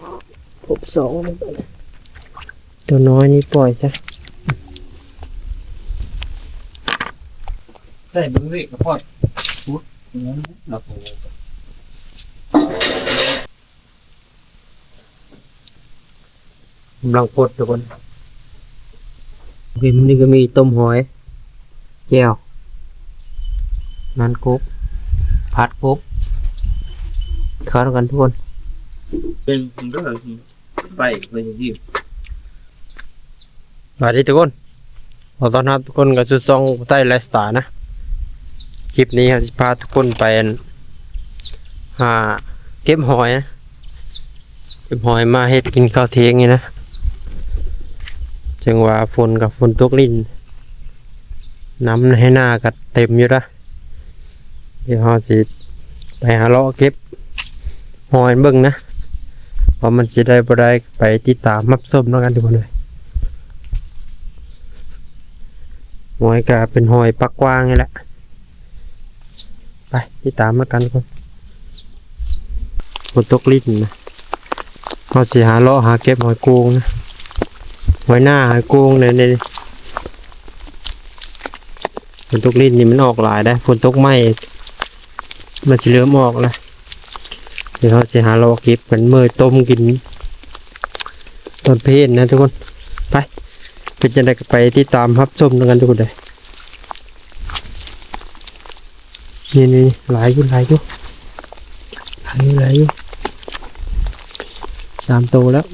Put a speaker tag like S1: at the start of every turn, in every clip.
S1: ครบสองตัวน้อยนี่ปล่อยซะ
S2: ได้เบึงเวกกระพอดปุ๊บนั้นเราโอ้
S1: กำลังพดทุกคนโอเคมันนี่ก็มีต้มหอยแก้วนันกบผัดกบเข้าวกันทุกคน
S2: เป็นเรื่องไปไปอย่างที่
S1: สวัสดีทุกคนขอต้อนรับทุกคนกับสุดซองใต้ไลฟ์สไตล์นะ คลิปนี้ครับจะพาทุกคนไปหาเก็บหอยนะ เก็บหอยมาเฮ็ดกินข้าวเที่ยงนี่นะจังหวะฝนกับฝนตกลิ้นน้ำให้หน้ากัดเต็มอยู่ละเดี๋ยวเราสิไปหาเลาะเก็บหอยเบิ่งนะ ว่ามันจะได้บ่ได้ไปติดตามมับส้มแล้วกันทุกคนเลยหอยก็เป็นหอยปักกว้างนี่แหละ ไปติดตามมากันคนฝนตกลิ้นนะเราสิหาเลาะหาเก็บหอยกูงนะหอยหน้าหอยกูงเนี่ยนี่ฝนตกลิ้นนี่มันออกหลายได้ฝนตกไหมมันจะเริ่มออกแล้ว เดี๋ยวเราจะหาเลาเก็บเป็นเมื่อต้มกินตอนเพลนนะทุกคนไปเป็นจะได้ไปที่ตามรับชมกันทุกคนเลยนี่นี่หลายอยู่หลายอยู่หลายอยู่หลายอยู่สามโตวแล้ว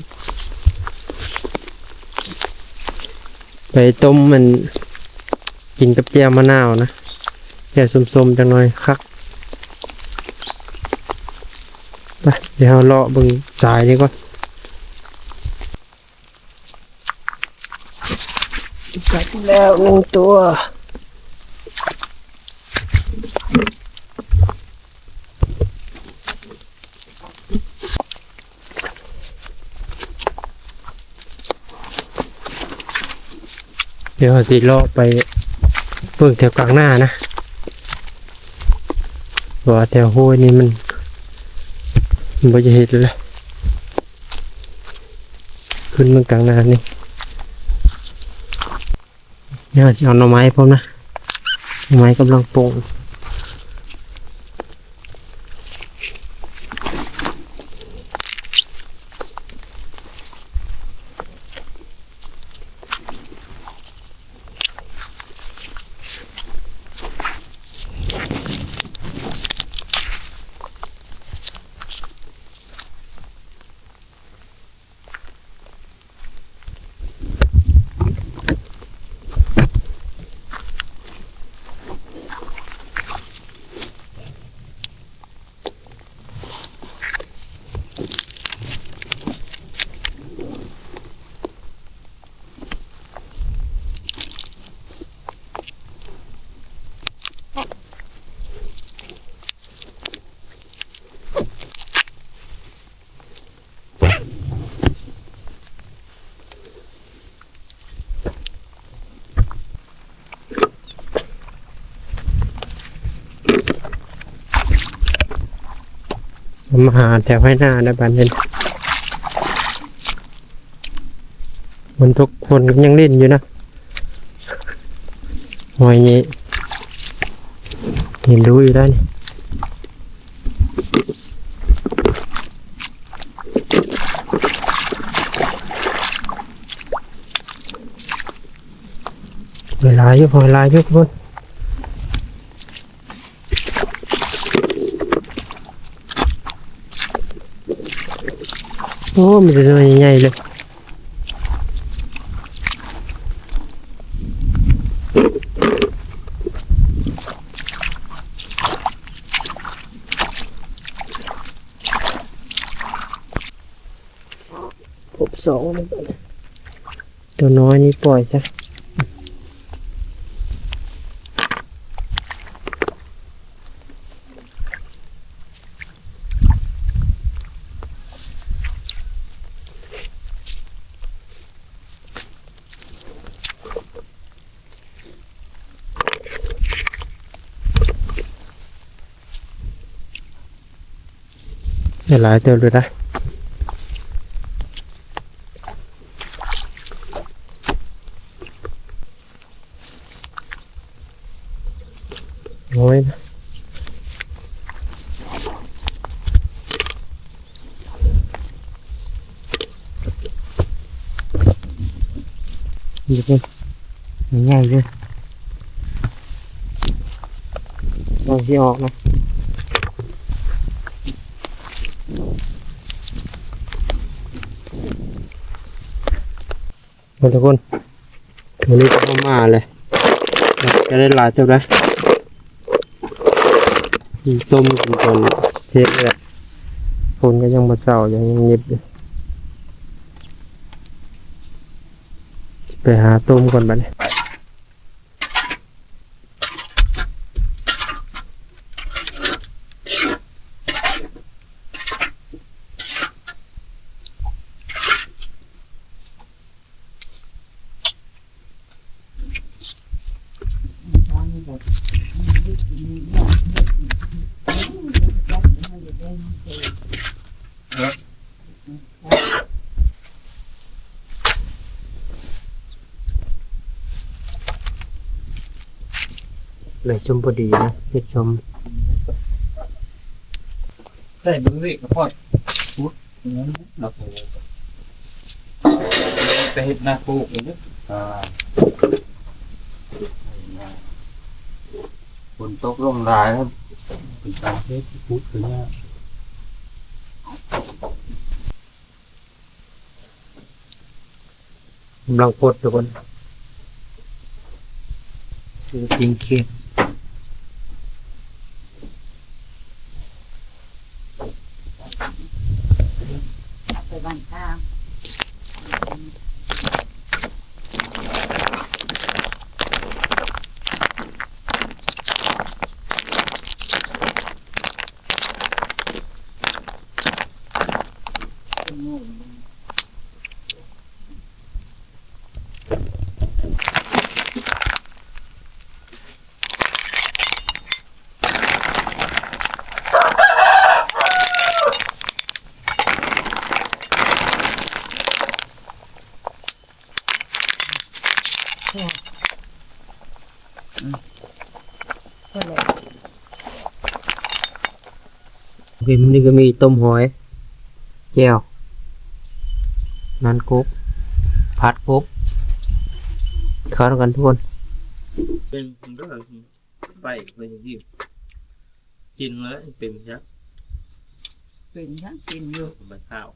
S1: ไปต้มมันกินกับแจ่วมะนาวนะแจ่วส้มๆจังหน่อยคัก ไปเดี๋ยวเราเลาะเบึงสายนี้ก่อนจับแล้วหนึ่งตัวเดี๋ยวสิเลาะไปเบิ่งแถวกลางหน้านะเพราะว่าแถวห้วยนี่มันมัน บ่จะเห็นเลยขึ้นเมืองกลางนานี่เนี่ยจะเอาหน่อไม้พร้อมนะหน่อไม้กำลังปร่ง มาหาแถวให้หน้าได้บานเห็นคนทุกคนยังเล่นอยู่นะหอยนี้เห็นรู้อยู่ได้วนี่เวลาอยู่หอยลายอยู่ทุกคน โอ้มันจะตัวใหญ่ๆเลยครบสองตัวน้อยนี่ปล่อยซะ thì lại tiêu rồi đây ngồi. Đi đi vâng, nhẹ nhàng đi. Bằng gì học này. ทุกคนวันนี้ก็เข้ามาเลยจะได้หลายเท่าไหรต้มกินจนเทเลยคนก็ยังมาเศร้ายังเงียบอยู่ไปหาต้มก่อนไปเนี้ เลยชมพอดีนะเฮ็ดชม
S2: ได้เบิ่งเวกกับพ่อพุดอย่างนั้นเราไปไปเฮ็ดหน้าปลูกอย่างนี้อ่าฝนตกลงหลายครับเป็นตาเฮ็ดพุดคือเนี่ย
S1: กำลังพดทุกคน
S2: คือจริงเค็ม
S3: ไป บ้านข้างก็เลย
S1: โอเคมันนี่ก็มีต้มหอยแก้วนันกบผัดกบเข้าวกันทุกคน
S2: เป็นเรื่องไปไปอย่างนี้กินแล้วเป็นยักษ์
S3: เป็นทั้งกินอยู่
S2: มาข้าว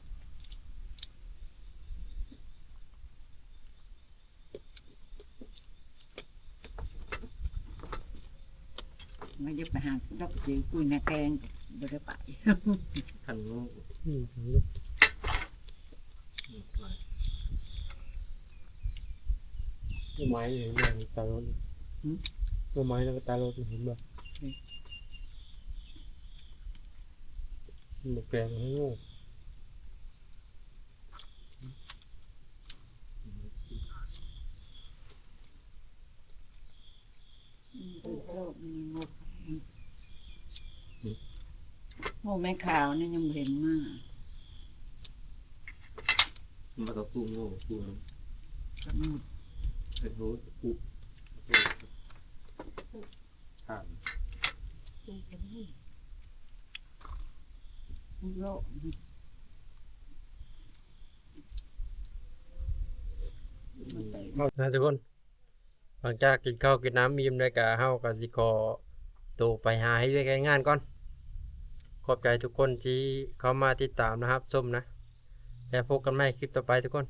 S3: ม่ได้ไปหาดอกจิ๋วคุยนาแกงบ่ได้ไป
S2: ทันงู
S1: ต้นไม้เห็นไหมตาลดต้นไม้แล้วก็ตาลดเห็นบ่หมกแกงให้งู
S3: โลกมันงบโอ้ แม่ขาวนี่ยังเห็นมาก
S2: มากับกุ้งงูกุ้ง
S3: สมุด
S2: เป็นรู้กุ้งทาน
S3: โลก
S1: นะทุกคนหลังจากกินข้าวกินน้ำมีมได้วกะเฮากับสิขอตัวไปหาให้ด้วยกันงานก่อน ขอบใจทุกคนที่เข้ามาติดตามนะครับส้มนะ แล้วพบกันใหม่คลิปต่อไปทุกคน